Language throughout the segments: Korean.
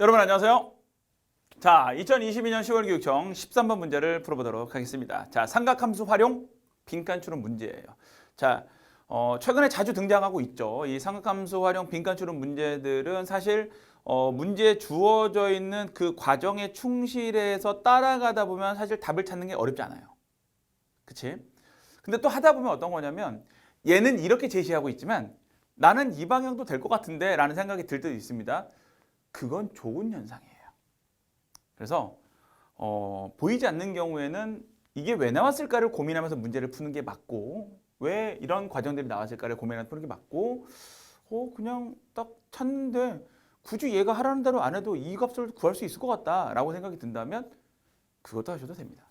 여러분 안녕하세요. 자, 2022년 10월 교육청 13번 문제를 풀어보도록 하겠습니다. 자, 삼각함수 활용 빈칸 추론 문제예요. 자, 어, 최근에 자주 등장하고 있죠. 이 삼각함수 활용 빈칸 추론 문제들은 사실 어, 문제에 주어져 있는 그 과정에 충실해서 따라가다 보면 사실 답을 찾는 게 어렵지 않아요. 그치? 근데 또 하다 보면 어떤 거냐면 얘는 이렇게 제시하고 있지만 나는 이 방향도 될 것 같은데 라는 생각이 들 때도 있습니다. 그건 좋은 현상이에요. 그래서 어, 보이지 않는 경우에는 이게 왜 나왔을까를 고민하면서 문제를 푸는 게 맞고 왜 이런 과정들이 나왔을까를 고민하면서 푸는 게 맞고 어, 그냥 딱 찾는데 굳이 얘가 하라는 대로 안 해도 이 값을 구할 수 있을 것 같다라고 생각이 든다면 그것도 하셔도 됩니다.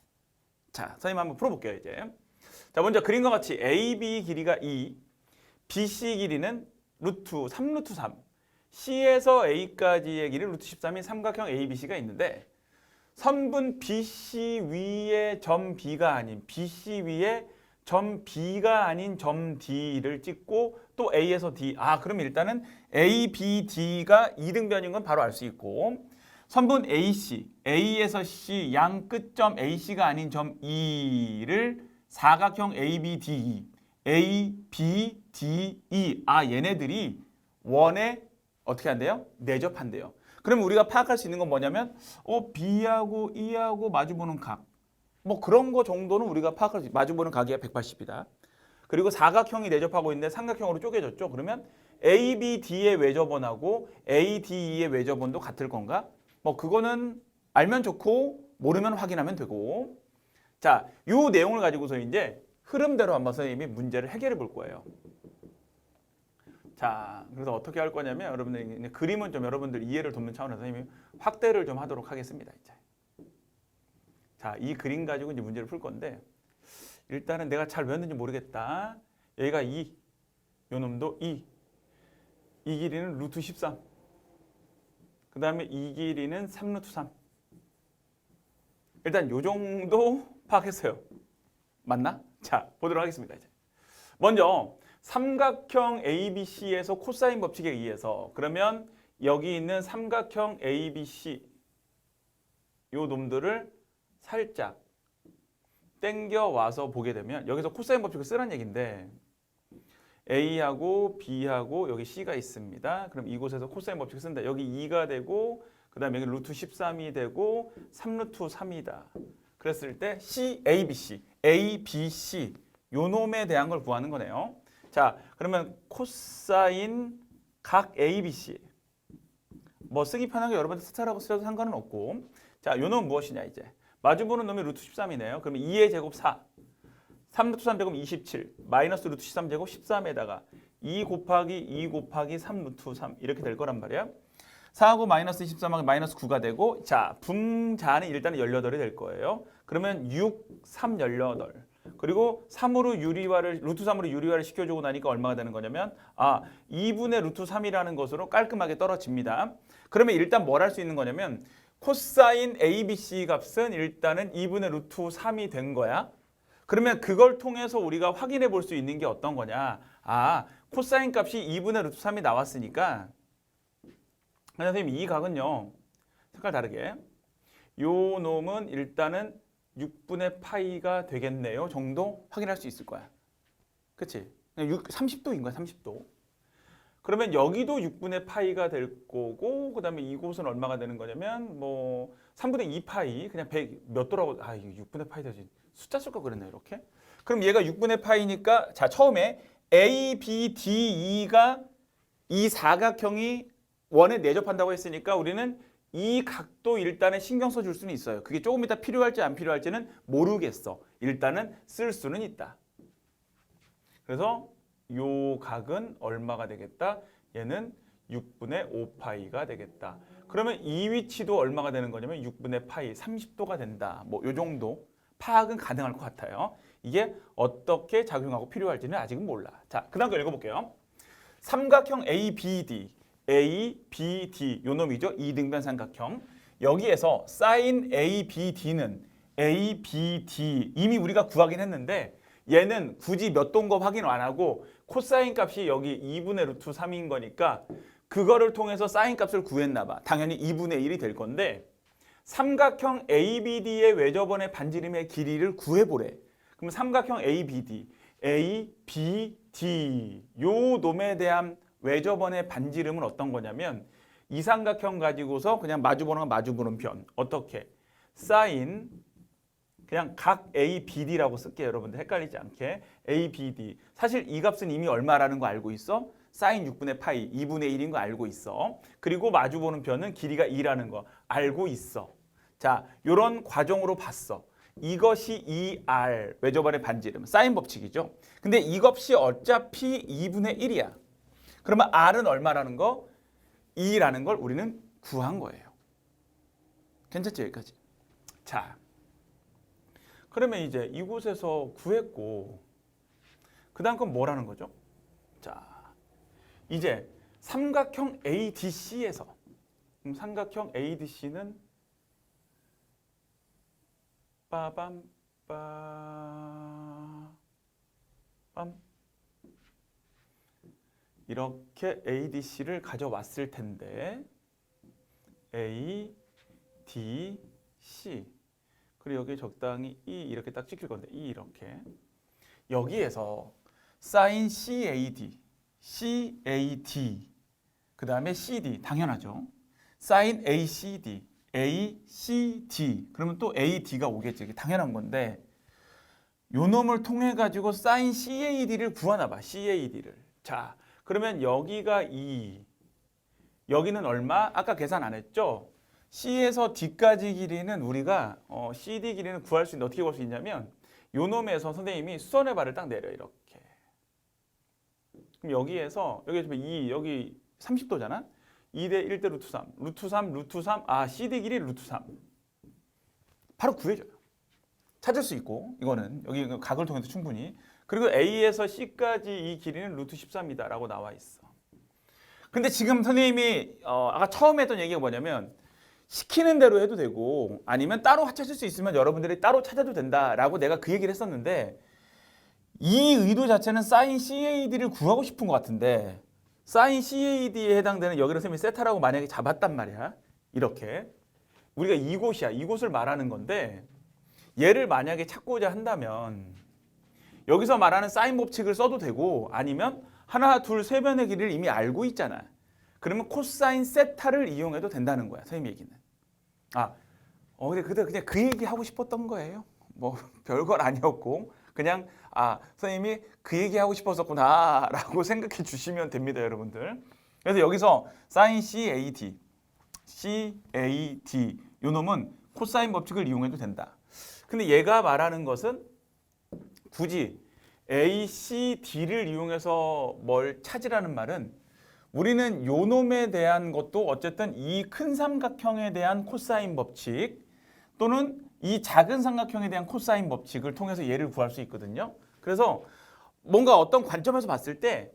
자, 선생님 한번 풀어볼게요 이제. 자, 먼저 그림과 같이 AB 길이가 2, BC 길이는 루트 3 루트 3, C에서 A까지의 길이 루트 13인 삼각형 ABC가 있는데 선분 BC 위에 점 B가 아닌 BC 위에 점 B가 아닌 점 D를 찍고 또 A에서 D. 아, 그럼 일단은 A, B, D가 이등변인 건 바로 알 수 있고 선분 AC, A에서 C 양 끝점 AC가 아닌 점 E를 사각형 ABDE, A, B, D, E. 아, 얘네들이 원에 어떻게 한대요? 내접한대요. 그러면 우리가 파악할 수 있는 건 뭐냐면 어 B하고 E하고 마주보는 각. 뭐 그런 거 정도는 우리가 파악할 수 마주보는 각이 180이다. 그리고 사각형이 내접하고 있는데 삼각형으로 쪼개졌죠. 그러면 ABD의 외접원하고 ADE의 외접원도 같을 건가? 뭐 그거는 알면 좋고 모르면 확인하면 되고. 자, 요 내용을 가지고서 이제 흐름대로 한번 선생님이 문제를 해결해 볼 거예요. 자, 그래서 어떻게 할 거냐면 여러분들 그림은 좀 여러분들 이해를 돕는 차원에서 확대를 좀 하도록 하겠습니다. 이제. 자, 이 그림 가지고 이제 문제를 풀 건데 일단은 내가 잘 외웠는지 모르겠다. 여기가 2, 요 놈도 2. 이 길이는 루트 13. 그 다음에 이 길이는 3 루트 3. 일단 요 정도 파악했어요. 맞나? 자, 보도록 하겠습니다. 이제. 먼저 삼각형 ABC에서 코사인 법칙에 의해서 그러면 여기 있는 삼각형 ABC 요 놈들을 살짝 땡겨 와서 보게 되면 여기서 코사인 법칙을 쓰라는 얘기인데 A하고 B하고 여기 C가 있습니다. 그럼 이곳에서 코사인 법칙을 쓴다. 여기 2가 되고 그 다음에 여기 루트 13이 되고 3루트 3이다. 그랬을 때 C, A, B, C, A, B, C 요 놈에 대한 걸 구하는 거네요. 자, 그러면 코사인 각 A, B, C 뭐 쓰기 편하게 여러분들 스타라고 쓰셔도 상관은 없고 자, 요 놈은 무엇이냐 이제 마주보는 놈이 루트 13이네요. 그러면 2의 제곱 4 3 루트 3 제곱 27 마이너스 루트 13 제곱 13에다가 2 곱하기 2 곱하기 3 루트 3 이렇게 될 거란 말이야. 4하고 마이너스 23하고 마이너스 9가 되고 자 분자는 일단은 18이 될 거예요. 그러면 6, 3, 18 그리고 3으로 유리화를 루트 3으로 유리화를 시켜주고 나니까 얼마가 되는 거냐면 아 2분의 루트 3이라는 것으로 깔끔하게 떨어집니다. 그러면 일단 뭘 할 수 있는 거냐면 코사인 ABC 값은 일단은 2분의 루트 3이 된 거야. 그러면 그걸 통해서 우리가 확인해 볼 수 있는 게 어떤 거냐? 아, 코사인 값이 2분의 루트 3이 나왔으니까 선생님 이 각은요. 색깔 다르게. 요 놈은 일단은 6분의 파이가 되겠네요. 정도 확인할 수 있을 거야. 그치? 6, 30도인 거야, 30도. 그러면 여기도 6분의 파이가 될 거고 그 다음에 이곳은 얼마가 되는 거냐면 뭐 3분의 2 파이 그냥 100 몇 도라고 아 이거 6분의 파이 되지 숫자 쓸 거 그랬네 이렇게 그럼 얘가 6분의 파이니까 자 처음에 A, B, D, E가 이 사각형이 원에 내접한다고 했으니까 우리는 이 각도 일단은 신경 써 줄 수는 있어요 그게 조금 이따 필요할지 안 필요할지는 모르겠어 일단은 쓸 수는 있다 그래서 요 각은 얼마가 되겠다? 얘는 6분의 5파이가 되겠다. 그러면 이 위치도 얼마가 되는 거냐면 6분의 파이 30도가 된다. 뭐 요 정도 파악은 가능할 것 같아요. 이게 어떻게 작용하고 필요할지는 아직은 몰라. 자, 그 다음 거 읽어볼게요. 삼각형 ABD, ABD 요 놈이죠. 이등변 삼각형. 여기에서 사인 ABD는 ABD 이미 우리가 구하긴 했는데 얘는 굳이 몇 도인 거 확인 안 하고 코사인 값이 여기 2분의 루트 3인 거니까 그거를 통해서 사인 값을 구했나 봐. 당연히 2분의 1이 될 건데 삼각형 ABD의 외접원의 반지름의 길이를 구해보래. 그럼 삼각형 ABD, ABD 요 놈에 대한 외접원의 반지름은 어떤 거냐면 이 삼각형 가지고서 그냥 마주보는 건 마주보는 편. 어떻게? 사인 그냥 각 ABD라고 쓸게요. 여러분들 헷갈리지 않게. ABD. 사실 이 값은 이미 얼마라는 거 알고 있어? 사인 6분의 파이 2분의 1인 거 알고 있어. 그리고 마주보는 편은 길이가 2라는 거 알고 있어. 자, 요런 과정으로 봤어. 이것이 2R 외접원의 반지름 사인 법칙이죠. 근데 이것이 어차피 2분의 1이야. 그러면 R은 얼마라는 거? 2라는 걸 우리는 구한 거예요. 괜찮죠 여기까지? 자, 그러면 이제 이곳에서 구했고 그 다음 건 뭐라는 거죠? 자, 이제 삼각형 ADC에서 음, 삼각형 ADC는 빠밤 빠밤 이렇게 ADC를 가져왔을 텐데 A, D, C 그리고 여기 적당히 E 이렇게 딱 찍힐 건데 E 이렇게 여기에서 sin CAD, CAD 그 다음에 CD 당연하죠. sin ACD, ACD 그러면 또 AD가 오겠지. 이게 당연한 건데 요 놈을 통해 가지고 sin CAD를 구하나 봐. CAD를. 자, 그러면 여기가 2 여기는 얼마? 아까 계산 안 했죠? C에서 D까지 길이는 우리가 어, CD 길이는 구할 수 있는데 어떻게 구할 수 있냐면 요 놈에서 선생님이 수선의 발을 딱 내려 이렇게. 그럼 여기에서 여기 지금 2 여기 30도잖아. 2대 1대 루트 3. 루트 3 루트 3. 아, CD 길이 루트 3. 바로 구해줘요. 찾을 수 있고 이거는 여기 그 각을 통해서 충분히 그리고 A에서 C까지 이 길이는 루트 13이다라고 나와 있어. 근데 지금 선생님이 어, 아까 처음에 했던 얘기가 뭐냐면 시키는 대로 해도 되고 아니면 따로 찾을 수 있으면 여러분들이 따로 찾아도 된다라고 내가 그 얘기를 했었는데 이 의도 자체는 사인 CAD를 구하고 싶은 것 같은데 사인 CAD에 해당되는 여기를 선생님이 세타라고 만약에 잡았단 말이야. 이렇게. 우리가 이곳이야. 이곳을 말하는 건데 얘를 만약에 찾고자 한다면 여기서 말하는 사인 법칙을 써도 되고 아니면 하나 둘 세 변의 길이를 이미 알고 있잖아. 그러면 코사인 세타를 이용해도 된다는 거야. 선생님 얘기는. 아, 어 근데 그때 그냥 그 얘기 하고 싶었던 거예요. 뭐 별걸 아니었고 그냥 아 선생님이 그 얘기 하고 싶었었구나 라고 생각해 주시면 됩니다, 여러분들. 그래서 여기서 사인 CAD, CAD 요 놈은 코사인 법칙을 이용해도 된다. 근데 얘가 말하는 것은 굳이 A, C, D를 이용해서 뭘 찾으라는 말은 우리는 요 놈에 대한 것도 어쨌든 이 큰 삼각형에 대한 코사인 법칙 또는 이 작은 삼각형에 대한 코사인 법칙을 통해서 얘를 구할 수 있거든요. 그래서 뭔가 어떤 관점에서 봤을 때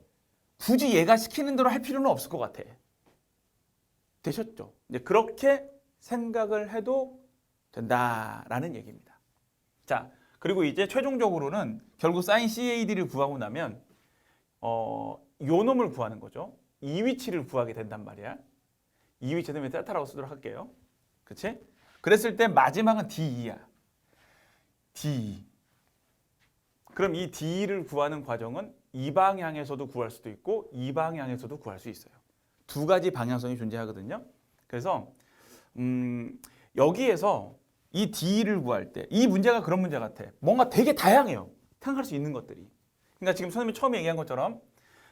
굳이 얘가 시키는 대로 할 필요는 없을 것 같아. 되셨죠? 이제 그렇게 생각을 해도 된다라는 얘기입니다. 자, 그리고 이제 최종적으로는 결국 사인 CAD를 구하고 나면 어, 요 놈을 구하는 거죠. 이 위치를 구하게 된단 말이야. 이 위치 되면 세타라고 쓰도록 할게요. 그치? 그랬을 때 마지막은 D2야. D. 그럼 이 D를 구하는 과정은 이 방향에서도 구할 수도 있고 이 방향에서도 구할 수 있어요. 두 가지 방향성이 존재하거든요. 그래서 음, 여기에서 이 D를 구할 때 이 문제가 그런 문제 같아. 뭔가 되게 다양해요. 생각할 수 있는 것들이. 그러니까 지금 선생님이 처음에 얘기한 것처럼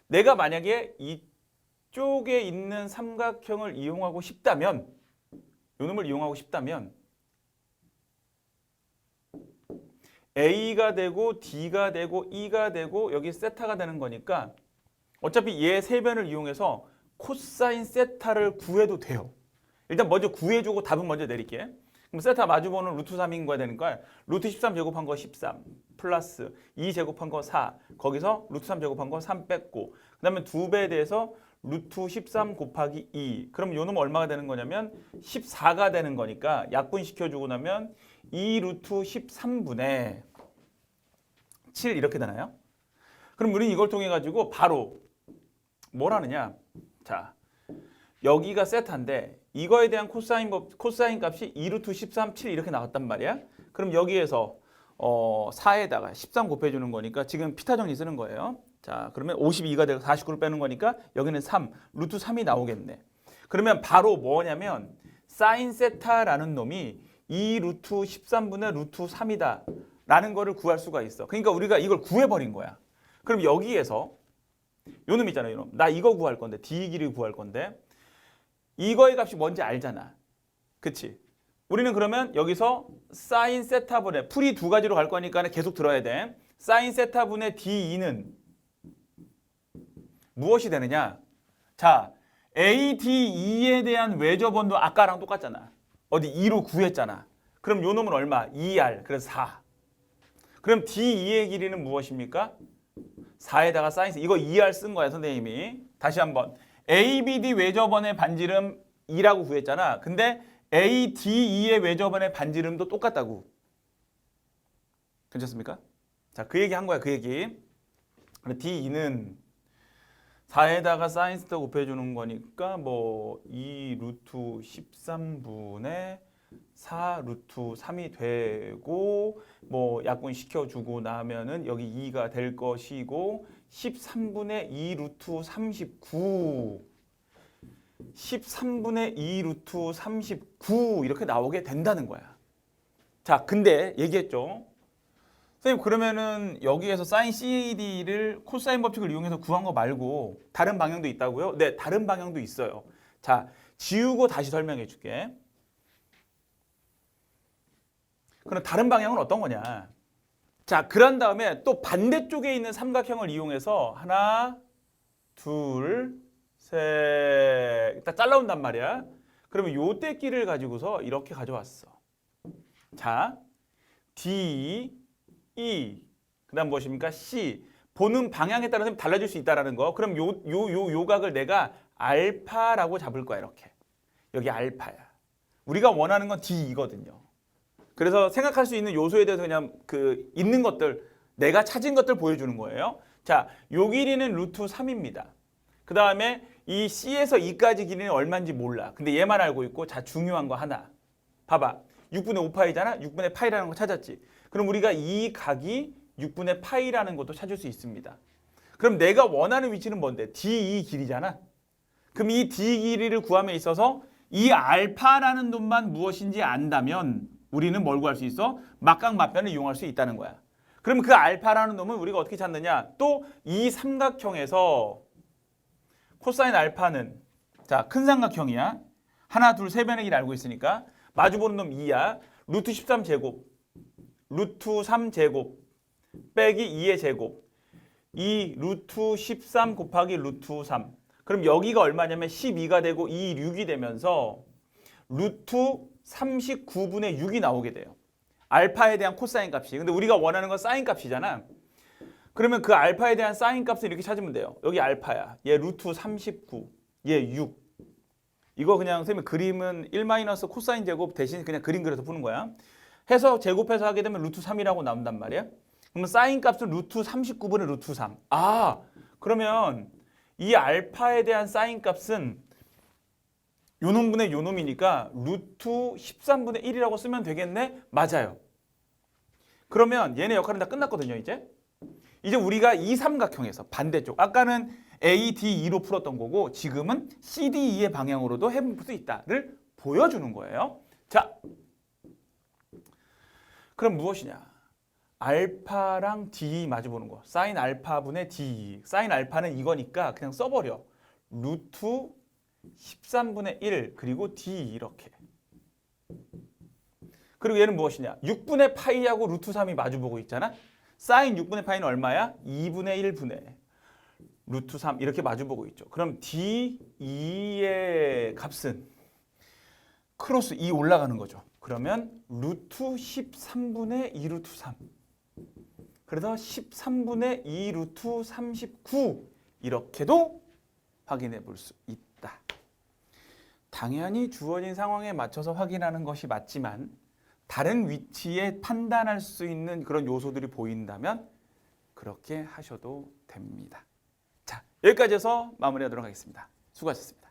내가 만약에 이쪽에 있는 삼각형을 이용하고 싶다면 요 놈을 이용하고 싶다면 A가 되고 D가 되고 E가 되고 여기 세타가 되는 거니까 어차피 얘 세 변을 이용해서 코사인 세타를 구해도 돼요. 일단 먼저 구해주고 답은 먼저 내릴게. 그럼 세타 마주보는 루트 3인 거야 거야. 루트 13 제곱한 거 13 플러스 2 제곱한 거 4. 거기서 루트 3 제곱한 거 3 뺐고 그 다음에 두 배에 대해서 루트 13 곱하기 2. 그럼 요 놈은 얼마가 되는 거냐면 14가 되는 거니까 약분시켜 주고 나면 2 루트 13분의 7 이렇게 되나요? 그럼 우리는 이걸 통해 가지고 바로 뭘 하느냐? 자, 여기가 세타인데 이거에 대한 코사인 법 코사인 값이 2루트 13, 7 이렇게 나왔단 말이야. 그럼 여기에서 어 4에다가 13 곱해 주는 거니까 지금 피타 정리 쓰는 거예요. 자, 그러면 52가 되고 49를 빼는 거니까 여기는 3, 루트 3이 나오겠네. 그러면 바로 뭐냐면 사인 세타라는 놈이 2 루트 13분의 루트 3이다. 라는 거를 구할 수가 있어. 그러니까 우리가 이걸 구해버린 거야. 그럼 여기에서 요놈 있잖아요. 요 놈. 나 이거 구할 건데 D 길이 구할 건데 이거의 값이 뭔지 알잖아. 그치? 우리는 그러면 여기서 사인 세타분의 풀이 두 가지로 갈 거니까 계속 들어야 돼. 사인 세타분의 D2는 무엇이 되느냐? 자, AD2에 대한 외접원도 아까랑 똑같잖아. 어디 2로 구했잖아. 그럼 요 놈은 얼마? 2R. 그래서 4. 그럼 D2의 길이는 무엇입니까? 4에다가 사인 이거 2R 쓴 거야, 선생님이. 다시 한번. ABD 외접원의 반지름 2라고 구했잖아. 근데 ADE의 외접원의 반지름도 똑같다고. 괜찮습니까? 자, 그 얘기 한 거야, 그 얘기. 그럼 D2는 4에다가 사인 스타 곱해주는 거니까 뭐 2 루트 13분의 4 루트 3이 되고 뭐 약분 시켜주고 나면은 여기 2가 될 것이고 13분의 2 루트 39 13분의 2 루트 39 이렇게 나오게 된다는 거야. 자, 근데 얘기했죠. 선생님 그러면은 여기에서 사인 CAD를 코사인 법칙을 이용해서 구한 거 말고 다른 방향도 있다고요? 네, 다른 방향도 있어요. 자, 지우고 다시 설명해 줄게. 그럼 다른 방향은 어떤 거냐? 자, 그런 다음에 또 반대쪽에 있는 삼각형을 이용해서 하나, 둘, 셋, 딱 잘라온단 말이야. 그러면 요 떼끼를 가지고서 이렇게 가져왔어. 자, D, E, 그 다음 무엇입니까? C. 보는 방향에 따라서 달라질 수 있다라는 거. 그럼 요 요 요 요각을 내가 알파라고 잡을 거야 이렇게. 여기 알파야. 우리가 원하는 건 D이거든요. 그래서 생각할 수 있는 요소에 대해서 그냥 그 있는 것들 내가 찾은 것들 보여주는 거예요. 자, 요 길이는 루트 3입니다. 그 다음에 이 C에서 E까지 길이는 얼마인지 몰라. 근데 얘만 알고 있고 자 중요한 거 하나. 봐봐. 6분의 5파이잖아. 6분의 파이라는 거 찾았지. 그럼 우리가 이 각이 6분의 파이라는 것도 찾을 수 있습니다. 그럼 내가 원하는 위치는 뭔데? D2 길이잖아. 그럼 이 D 길이를 구함에 있어서 이 알파라는 놈만 무엇인지 안다면 우리는 뭘 구할 수 있어? 막강맞변을 이용할 수 있다는 거야. 그럼 그 알파라는 놈은 우리가 어떻게 찾느냐? 또 이 삼각형에서 코사인 알파는 자, 큰 삼각형이야. 하나, 둘, 세 변의 길 알고 있으니까 마주보는 놈 2야. 루트 13 제곱, 루트 3 제곱 빼기 2의 제곱. 이 루트 13 곱하기 루트 3. 그럼 여기가 얼마냐면 12가 되고 2, 6이 되면서 루트 39분의 6이 나오게 돼요. 알파에 대한 코사인 값이. 근데 우리가 원하는 건 사인 값이잖아. 그러면 그 알파에 대한 사인 값을 이렇게 찾으면 돼요. 여기 알파야. 얘 루트 39. 얘 6. 이거 그냥 선생님 그림은 1 마이너스 코사인 제곱 대신 그냥 그림 그려서 푸는 거야. 해서 제곱해서 하게 되면 루트 3이라고 나온단 말이야. 그러면 사인 값은 루트 39분의 루트 3. 아, 그러면 이 알파에 대한 사인 값은 요놈분의 요놈이니까 루트 13분의 1이라고 쓰면 되겠네? 맞아요. 그러면 얘네 역할은 다 끝났거든요, 이제. 이제 우리가 이 삼각형에서 반대쪽. 아까는 ADE로 풀었던 거고 지금은 CDE의 방향으로도 해볼 수 있다를 보여주는 거예요. 자, 그럼 무엇이냐? 알파랑 D 마주보는 거. 사인 알파분의 D. 사인 알파는 이거니까 그냥 써버려. 루트 13분의 1 그리고 D 이렇게. 그리고 얘는 무엇이냐? 6분의 파이하고 루트 3이 마주보고 있잖아. 사인 6분의 파이는 얼마야? 2분의 1분의 루트 3 이렇게 마주보고 있죠. 그럼 D2의 값은 크로스 2 올라가는 거죠. 그러면 루트 13분의 2 루트 3 그래서 13분의 2 루트 39 이렇게도 확인해 볼 수 있다. 당연히 주어진 상황에 맞춰서 확인하는 것이 맞지만 다른 위치에 판단할 수 있는 그런 요소들이 보인다면 그렇게 하셔도 됩니다. 자, 여기까지 해서 마무리하도록 하겠습니다. 수고하셨습니다.